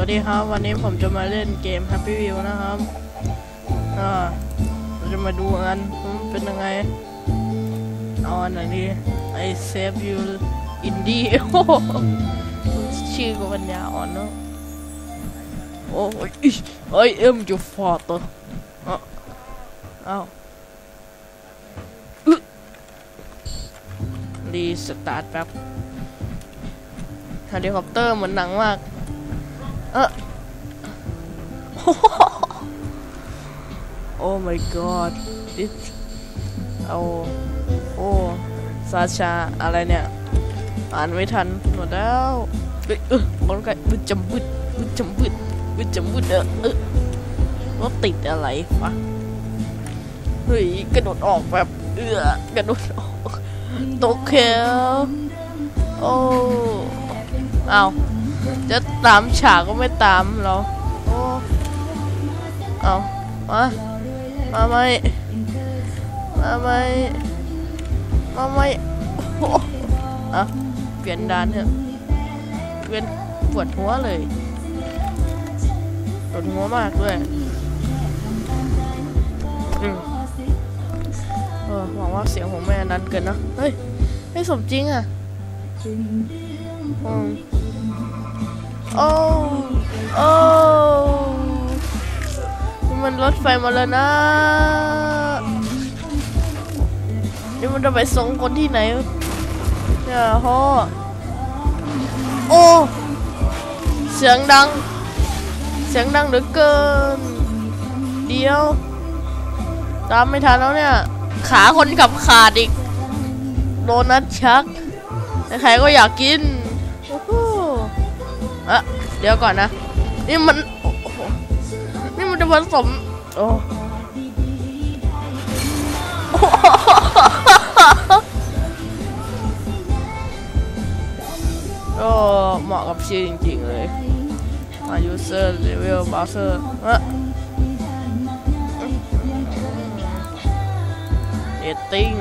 วัสดีครับ วันนี้ผมจะมาเล่นเกม Happy View นะครับอ่าเราจะมาดูกันเป็นยังไงเอาอันไหนดี I save you indie โอ้ชื่อก็ปัญญาอ่อนเนอะโอ้ยไอเอ็มจะฟอดตัวอ้าวอ้าวรีสตาร์ทแป๊บเฮลิคอปเตอร์เหมือนหนังมาก เออโอ้ my god it เอาโอ้ซาชาอะไรเนี่ย อ่านไม่ทันหมดแล้วเอ้ยเออคนไก่บึดจำบึดบึดจำบึดบึดจำบึดเออเออรถติดอะไรวะเฮ้ยกระโดดออกแบบเอือกระโดดออกตกแคลโอ้เอา จะตามฉากก็ไม่ตามเรอโอ้เอามามาไหมมาไหมมาไหมโอ้อะเปลี่ยนดานเถอะเปลี่ยนปวดหัวเลยปวดหัวมากด้วยเออหวังว่าเสียงผมไม่อันนั้นเกินนะ เฮ้ย ไม่สมจริงอะอืม โอ้โอ้มันรถไฟมาแล้วนะ นี่มันจะไปส่งคนที่ไหนเนี่ยฮอโอ้เสียงดัง เสียงดังเหลือเกิน เดียว ตามไม่ทันแล้วเนี่ย ขาคนขับขาดอีกโดนัทชักใครก็อยากกิน อะเดี๋ยวก่อนนะ นี่มันนี่มันจะผสมโอ้ก็เหมาะกับชื่อจริงๆเลยมา user level browser อะเรตติ้ง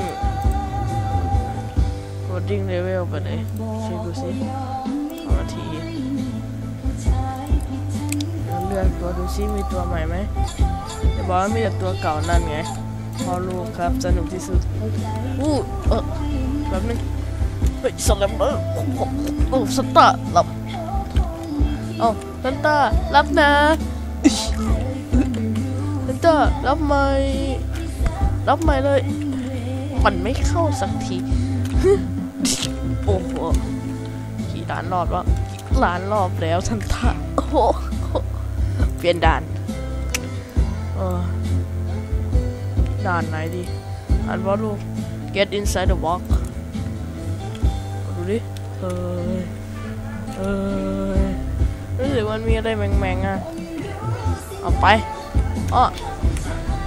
coding level ไปเลยเช็คดูสิสองนาที ลือกตัวดูซิมีตัวใหม่ไหมจะบอกว่ามีแต่ตัวเก่านั่นไงพอลูกครับสนุกที่สุดอู้เออแบบนึงเฮ้ยสลับเออโอ้โหโอ้สตาร์รับเอ้าสตาร์รับนะอิ๊ยสตาร์รับไหมรับไหมเลย มันไม่เข้าสักทีโอ้โหกี่ล้านรอบแล้วกี่ล้านรอบแล้วสันตาโอ้โห เปลี่ยนด่าน เออ ด่านไหนดีอ่านว่าลูก get inside the walk ดูดิ เอ้ย เอ้ย รู้สึกมันมีอะไรแมงๆอะ เอาไปอ้อ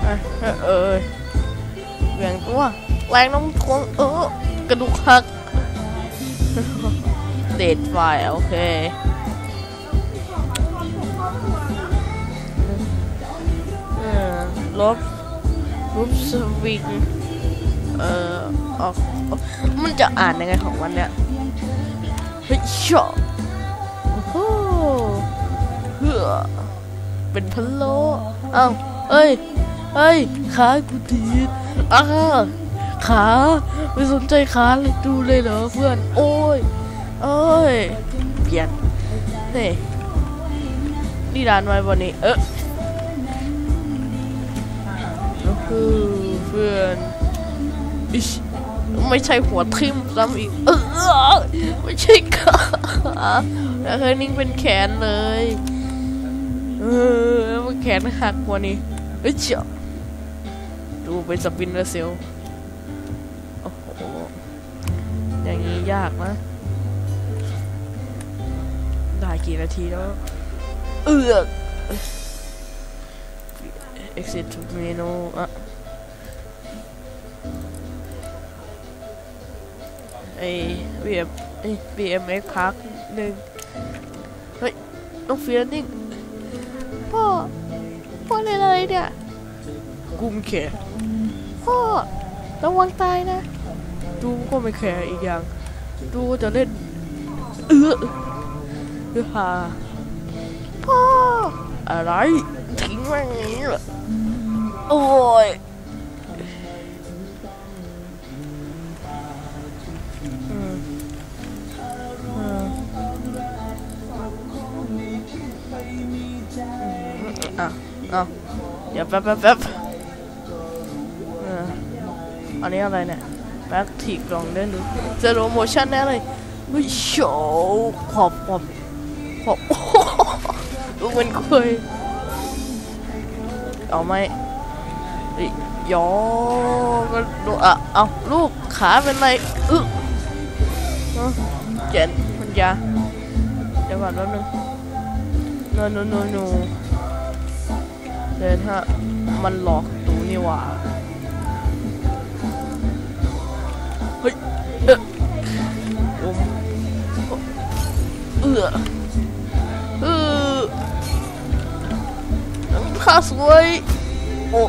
เอ้ยเอ้ยเหวี่ยงตัว แรงน้ำทวงเออกระดูกหัก เดดไฟโอเค อลบรูปสวิง เอ่อ ออก มันจะอ่านยังไงของมันเนี่ยเฮ้ยชอโอ้โหเฮ้อเป็นพะโล้เอ้าเอ้ยเอ้ย ขากูดีอ้าขา ไม่สนใจขาเลยดูเลยเหรอเพื่อน โอ้ย เอ้ย เปลี่ยนเฮ้ยนี่ด่านไว้วันนี้ เออ คือเพื่อนอิชไม่ใช่หัวทิ่มซ้ำอีก เออไม่ใช่ขาแล้วเคยนิ่งเป็นแขนเลย เออมันแขนหักกว่านี้เอ้ยเจ้าดูเป็นสปินเนอร์เซลโอ้โห อย่างนี้ยากนะ ได้กี่นาทีแล้ว เอือก exit to menu อะ ไอ้ BM ไอ้ BMX Park หนึ่งเฮ้ยน้องเฟียนิ่งพ่อ พ่อเล่นอะไรเนี่ย กุมแขนพ่อระวังตายนะ ดูก็ไม่แคร์อีกอย่าง ดูก็จะเล่น เออเออฮาพ่อ อะไร ทิ้งแม่งอย่างนี้เหรอโอ้ย อะอะเดี๋ยวแป๊บแป๊บแป๊บอันนี้อะไรเนี่ยแบ็คถีกลองเล่นดูเจอโรโมชั่นแน่เลยเฮ้ยโชว์ขอบขอบขอบโอ้โหดูมันเคยเอาไหมยอก็ดูอะเอาลูกขาเป็นไรอึเอ้าเจ็นมันยาเดี๋ยวก่อนแป๊บนึงโนโนโนโน เดี๋ยวถ้ามันหลอกตูนี่ว่าเฮ้ยเออผมเออเออข้าสวยโอ้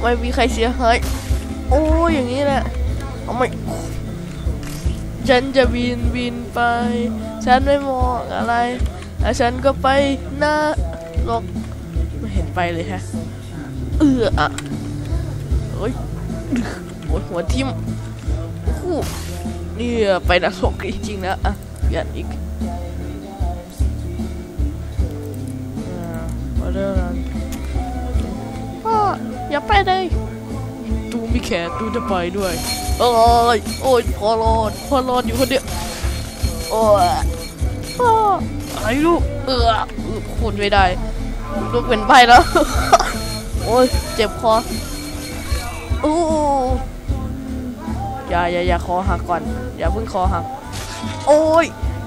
ไม่มีใครเสียหายโอ้อย่างนี้แหละเอาไม่ฉันจะบินบินไป ฉันไม่มองอะไรแล้วฉันก็ไปหน้าโลก ไปเลยฮะ เอออะโอ้ยโอ้ยหัวทิ่มคู่นี่ไปนรกจริงๆนะอะเปลี่ยนอีกมาเริ่มพ่ออย่าไปเลยตูมีแขนตูจะไปด้วย โอ้ยโอ้ยพอรอดพอรอดอยู่คนเดียวโอ้ยพ่ออะไรลูกเออเออพูดไม่ได้ ลูกเป็นใบแล้ว โอ้ยเจ็บคอโอ้อย่าอย่าอย่าคอหักก่อน อย่าเพิ่งคอหัก โอ้ย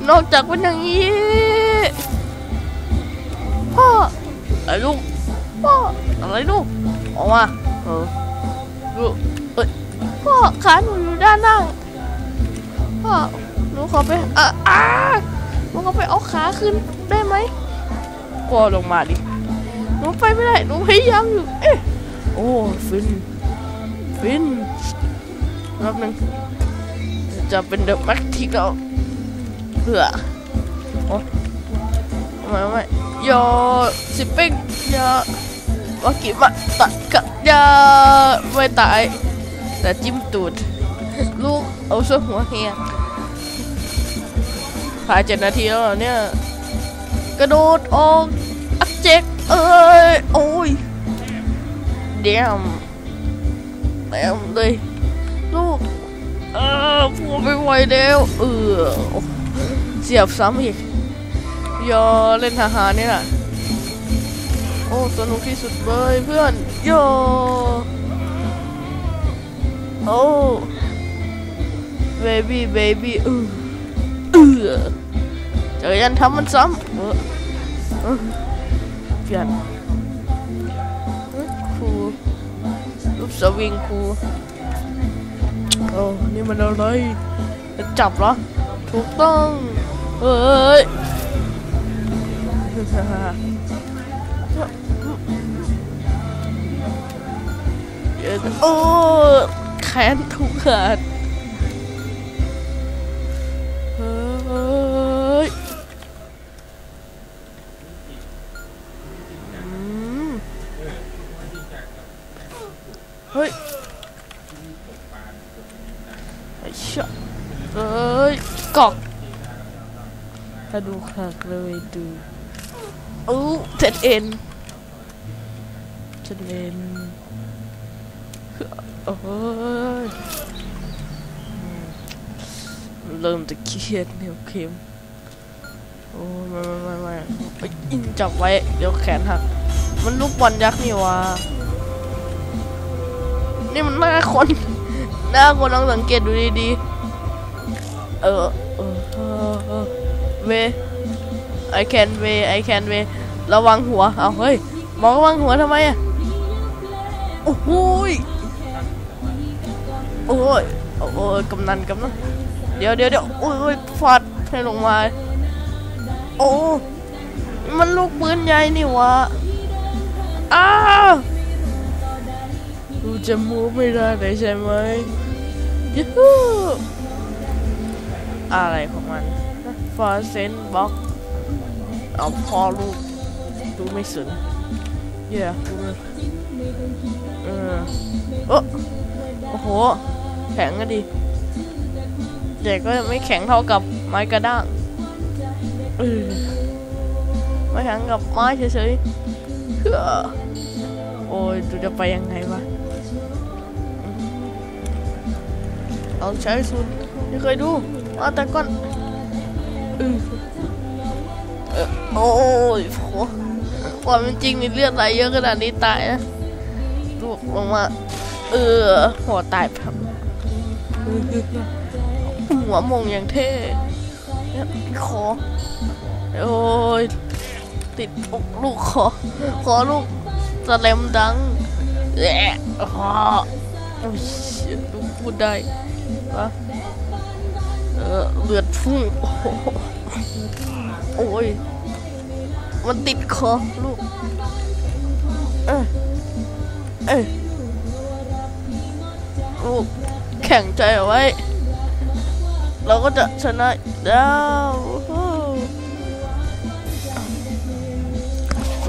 นอกจากเป็นอย่างนี้ พ่อไอ้ลูก พ่อ อะไรลูก ออกมา เออลูกเอ้ย พ่อขาหนูอยู่ด้านล่าง พ่อ หนูขอไปอะอ่าหนูขอไปเอาขาขึ้นได้ไหมพ่อลงมาดิ หนูไปไม่ได้หนูพยายามอยู่ เอ๊ะ โอ้ ฟิน ฟินรอบหนึ่งจะเป็นเดอะแม็กทิกแล้วเพื่อโอ้ไม่ไม่ยอสิเป้งยาวากิมาตะกะยาไม่ตาย แต่จิ้มตูด ลูกเอาซะหัวเฮียผ่านเจ็ดนาทีแล้วเนี่ย กระโดดออกอักเจก เอ้ยโอ้ยเดียมเต็มเลยลูกเออพูดไม่ไหวแล้วเออเสียบซ้ำอีกยอเล่นทหารนี่แหละโอ้สนุกที่สุดเลยเพื่อนยอโอ้เบบี้เบบี้เออเออเจอยันทำมันซ้ำ เออเออเปลี่ยนครูรูปสวิงครูโอ้นี่มันอะไรจะจับเหรอ ถูกต้อง เฮ้ยเดี๋ยโอ้แขนถูกขาด ยกอกถ้าดูหักเลยดูอู้เจ็ดเอ็นเจ็ดเอ็นโอ้ยอืมเริ่มจะเครียดเนี่ยเข็มโอ้ยไม่ไม่ไม่ไม่ไปอินจับไว้ เดี๋ยวแขนหัก มันลูกบอลยักษ์นี่วะนี่มันหน้าคน หน้าคนลองสังเกตดูดีๆ เออเออเออเออเว I can เว I can เวระวังหัว เอาเฮ้ย มองระวังหัวทำไมอะ โอ้โหยโอ้ยโอ้ยกำนันกำนันเดี๋ยวเดี๋ยวเดี๋ยวโอ้ยฟาดให้ลงมา โอ้ มันลูกปืนใหญ่นี่วะ อ้ากูจะมูฟไม่ได้เลยใช่ไหมยูฮู อะไรของมันฟอร์เซนบ็อกเอาพอลูกดูไม่สนเย่ดูมันเออโอ้โอ้โหแข็งอะดิแต่ก็ไม่แข็งเท่ากับไม้กระด้างเออไม่แข็งกับไม้เฉยๆเฮ้อโอ้ยดูจะไปยังไงวะ เอาใช้สุด ไม่เคยดูมาแต่ก่อนออเออโอ้ยโหความเป็นจริงนี่เลือดไหลเยอะขนาดนี้ตายนะลูกลงมาเออหัวตายพับหัวมงอย่างเท่เนี่คอโอ้ยติดอกลูกคอคอลูกสแลมดังแอะอ๋อโอ้ยลูกพูดได้ปะ อเลือดพุ่งโอ้ย มันติดคอลูก เออเออลูกแข่งใจเอาไว้ เราก็จะชนะแล้ว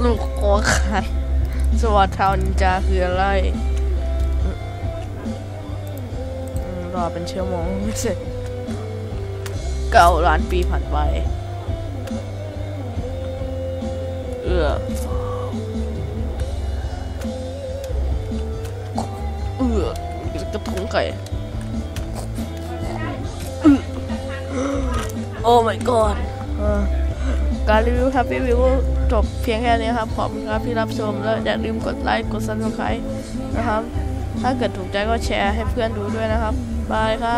ลูกหัวขาดสวัสดทาวนินจาคืออะไร รอเป็นชั่วโมงไม่เสร็จ เก้าล้านปีผ่านไป เออเออกระทงไก่โอ้ my god การรีวิว Happy View จบเพียงแค่นี้ครับ ขอบคุณครับที่รับชม แล้วอย่าลืมกดไลค์ กด subscribe นะครับ ถ้าเกิดถูกใจก็แชร์ให้เพื่อนดูด้วยนะครับ บายครับ